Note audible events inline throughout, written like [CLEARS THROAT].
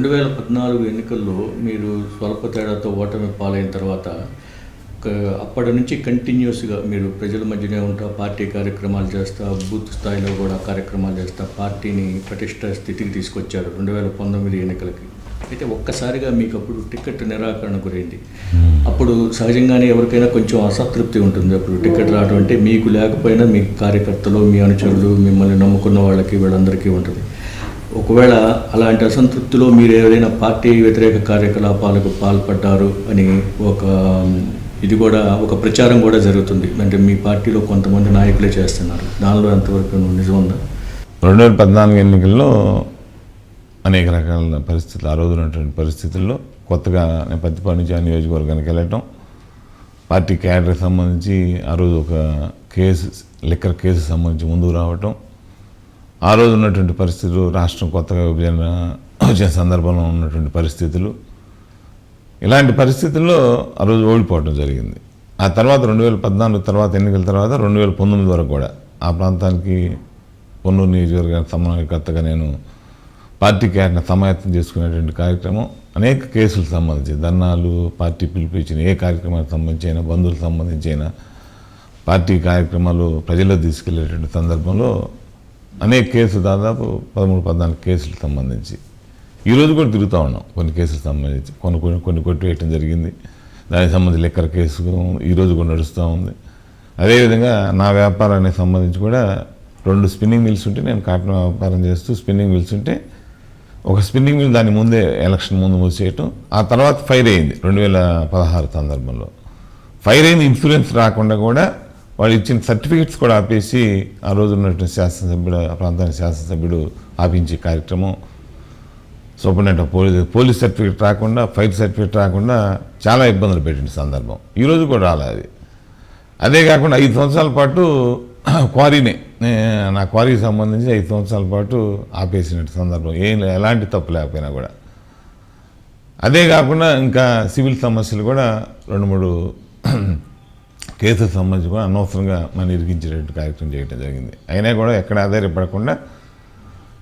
రెండు వేల పద్నాలుగు ఎన్నికల్లో మీరు స్వల్ప తేడాతో ఓటమి పాలైన తర్వాత అప్పటి నుంచి కంటిన్యూస్గా మీరు ప్రజల మధ్యనే ఉంటా పార్టీ కార్యక్రమాలు చేస్తా బూత్ స్థాయిలో కూడా కార్యక్రమాలు చేస్తా పార్టీని పటిష్ట స్థితికి తీసుకొచ్చారు రెండు వేల పంతొమ్మిది ఎన్నికలకి. అయితే ఒక్కసారిగా మీకు అప్పుడు టికెట్ నిరాకరణ గురైంది. అప్పుడు సహజంగానే ఎవరికైనా కొంచెం అసంతృప్తి ఉంటుంది అప్పుడు టికెట్ రావడం అంటే మీకు లేకపోయినా మీ కార్యకర్తలు మీ అనుచరులు మిమ్మల్ని నమ్ముకున్న వాళ్ళకి వీళ్ళందరికీ ఉంటుంది. ఒకవేళ అలాంటి అసంతృప్తిలో మీరు ఏదైనా పార్టీ వ్యతిరేక కార్యకలాపాలకు పాల్పడ్డారు అని ఒక ఇది కూడా ఒక ప్రచారం కూడా జరుగుతుంది. అంటే మీ పార్టీలో కొంతమంది నాయకులే చేస్తున్నారు. దానిలో ఎంతవరకు నిజం ఉందా? రెండు వేల పద్నాలుగు ఎన్నికల్లో అనేక రకాల పరిస్థితులు ఆ రోజు ఉన్నటువంటి పరిస్థితుల్లో కొత్తగా నేను పత్తిపాటి నుంచి ఆ నియోజకవర్గానికి వెళ్ళటం పార్టీ క్యాడర్కి సంబంధించి ఆ రోజు ఒక కేసు లిక్కర్ కేసు సంబంధించి ముందుకు రావటం ఆ రోజు ఉన్నటువంటి పరిస్థితులు రాష్ట్రం కొత్తగా విభజన వచ్చిన సందర్భంలో ఉన్నటువంటి పరిస్థితులు ఇలాంటి పరిస్థితుల్లో ఆ రోజు ఓడిపోవడం జరిగింది. ఆ తర్వాత రెండు వేల పద్నాలుగు తర్వాత ఎన్నికల తర్వాత రెండు వేల పంతొమ్మిది వరకు కూడా ఆ ప్రాంతానికి పొన్నూరు నియోజకవర్గానికి సమన్వయకర్తగా నేను పార్టీకి ఆయన సమాయత్తం చేసుకునేటువంటి కార్యక్రమం అనేక కేసులకు సంబంధించి ధర్నాలు పార్టీ పిలిపించిన ఏ కార్యక్రమానికి సంబంధించి అయినా బంధువులకు సంబంధించి అయినా పార్టీ కార్యక్రమాలు ప్రజల్లో తీసుకెళ్ళేటువంటి సందర్భంలో అనేక కేసులు దాదాపు పదమూడు పద్నాలుగు కేసులకు సంబంధించి. ఈరోజు కూడా తిరుగుతూ ఉన్నాం కొన్ని కేసులకు సంబంధించి. కొన్ని కొన్ని కొన్ని కొట్టివేయటం జరిగింది. దానికి సంబంధించి లెక్కర కేసు ఈరోజు కూడా నడుస్తూ ఉంది. అదేవిధంగా నా వ్యాపారానికి సంబంధించి కూడా రెండు స్పిన్నింగ్ మిల్స్ ఉంటే నేను కాటన్ వ్యాపారం చేస్తూ స్పిన్నింగ్ మిల్స్ ఉంటే ఒక స్పిన్నింగ్ మిల్ దాని ముందే ఎలక్షన్ ముందు మూసేయటం ఆ తర్వాత ఫైర్ అయింది. రెండు వేల పదహారు సందర్భంలో. ఫైర్ అయిన ఇన్సూరెన్స్ రాకుండా కూడా వాళ్ళు ఇచ్చిన సర్టిఫికెట్స్ కూడా ఆపేసి ఆ రోజు ఉన్నటువంటి శాసనసభ్యుడు ఆ ప్రాంతానికి శాసనసభ్యుడు ఆపించే కార్యక్రమం. Superintendent of police police certificate రాకుండా ఫైర్ సర్టిఫికేట్ రాకుండా చాలా ఇబ్బందులు పెట్టిన సందర్భం. ఈరోజు కూడా రాలే అది. అదే కాకుండా ఐదు సంవత్సరాల పాటు క్వారీనే నా క్వారీకి సంబంధించి ఐదు సంవత్సరాల పాటు ఆపేసినట్టు సందర్భం. ఏం ఎలాంటి తప్పు లేకపోయినా కూడా. అదే కాకుండా ఇంకా సివిల్ సమస్యలు కూడా రెండు మూడు కేసు సంబంధించి కూడా అనవసరంగా మన ఇరికించేటట్టు కార్యక్రమం చేయడం జరిగింది. అయినా కూడా ఎక్కడ ఆధారపడకుండా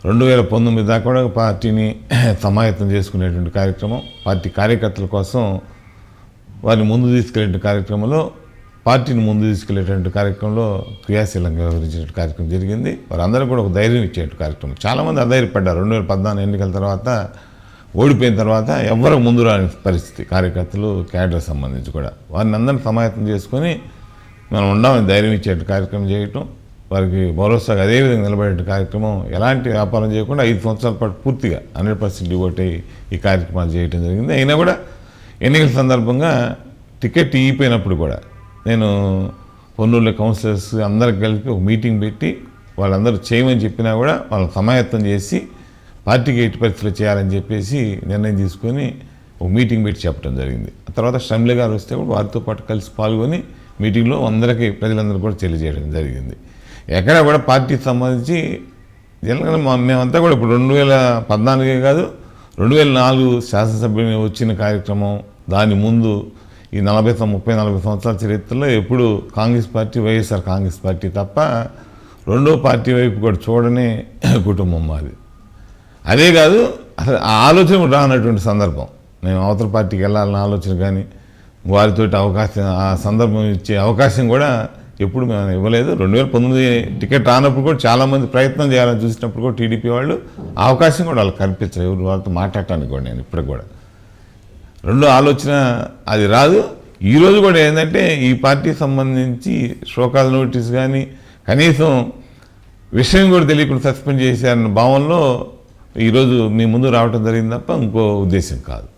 రెండు వేల పంతొమ్మిది దాకా కూడా పార్టీని [CLEARS THROAT] సమాయత్తం చేసుకునేటువంటి కార్యక్రమం పార్టీ కార్యకర్తల కోసం వారిని ముందు తీసుకెళ్ళే కార్యక్రమంలో పార్టీని ముందు తీసుకెళ్ళేటువంటి కార్యక్రమంలో క్రియాశీలంగా వ్యవహరించేటువంటి కార్యక్రమం జరిగింది. వారందరూ కూడా ఒక ధైర్యం ఇచ్చేటువంటి కార్యక్రమం. చాలామంది అధైర్యపడ్డారు. రెండు వేల పద్నాలుగు ఎన్నికల తర్వాత ఓడిపోయిన తర్వాత ఎవరికి ముందు రాని పరిస్థితి. కార్యకర్తలు క్యాడర్ సంబంధించి కూడా. వారిని అందరిని సమాయత్తం చేసుకొని మనం ఉండమని ధైర్యం ఇచ్చే కార్యక్రమం చేయటం వారికి భరోసాగా అదేవిధంగా నిలబడే కార్యక్రమం ఎలాంటి వ్యాపారం చేయకుండా ఐదు సంవత్సరాల పాటు పూర్తిగా హండ్రెడ్ పర్సెంట్ డివోట్ అయ్యి ఈ కార్యక్రమాలు చేయటం జరిగింది. అయినా కూడా ఎన్నికల సందర్భంగా టికెట్ ఇగిపోయినప్పుడు కూడా నేను పొన్నూళ్ళ కౌన్సిలర్స్ అందరికి కలిపి ఒక మీటింగ్ పెట్టి వాళ్ళందరూ చేయమని చెప్పినా కూడా వాళ్ళని సమాయత్తం చేసి పార్టీకి ఎట్టి పరిస్థితులు చేయాలని చెప్పేసి నిర్ణయం తీసుకొని ఒక మీటింగ్ పెట్టి చెప్పడం జరిగింది. ఆ తర్వాత షమ్లే గారు వస్తే కూడా వారితో పాటు కలిసి పాల్గొని మీటింగ్లో అందరికీ ప్రజలందరూ కూడా తెలియజేయడం జరిగింది. ఎక్కడ కూడా పార్టీకి సంబంధించి జనరల్గా మా- మేమంతా కూడా ఇప్పుడు రెండు వేల పద్నాలుగే కాదు రెండు వేల నాలుగు శాసనసభ్యులు వచ్చిన కార్యక్రమం దాని ముందు ఈ నలభై ముప్పై నలభై సంవత్సరాల చరిత్రలో ఎప్పుడు కాంగ్రెస్ పార్టీ వైఎస్ఆర్ కాంగ్రెస్ పార్టీ తప్ప రెండో పార్టీ వైపు కూడా చూడని కుటుంబం మాది. అదే కాదు అసలు ఆ ఆలోచన కూడా రానటువంటి సందర్భం. మేము అవతల పార్టీకి వెళ్ళాలన్న ఆలోచన కానీ వారితో అవకాశం ఆ సందర్భం ఇచ్చే అవకాశం కూడా ఎప్పుడు మేము ఇవ్వలేదు. రెండు వేల పంతొమ్మిది టికెట్ రానప్పుడు కూడా చాలామంది ప్రయత్నం చేయాలని చూసినప్పుడు కూడా టీడీపీ వాళ్ళు అవకాశం కూడా వాళ్ళకి కల్పించారు. ఎవరు వాళ్ళతో మాట్లాడటానికి కూడా నేను ఇప్పటికి కూడా. రెండో ఆలోచన అది రాదు. ఈరోజు కూడా ఏంటంటే ఈ పార్టీకి సంబంధించి షోకాల నోటీస్ కానీ కనీసం విషయం కూడా తెలియకుండా సస్పెండ్ చేశారన్న భావంలో ఈరోజు మీ ముందు రావడం జరిగింది తప్ప ఇంకో ఉద్దేశం కాదు.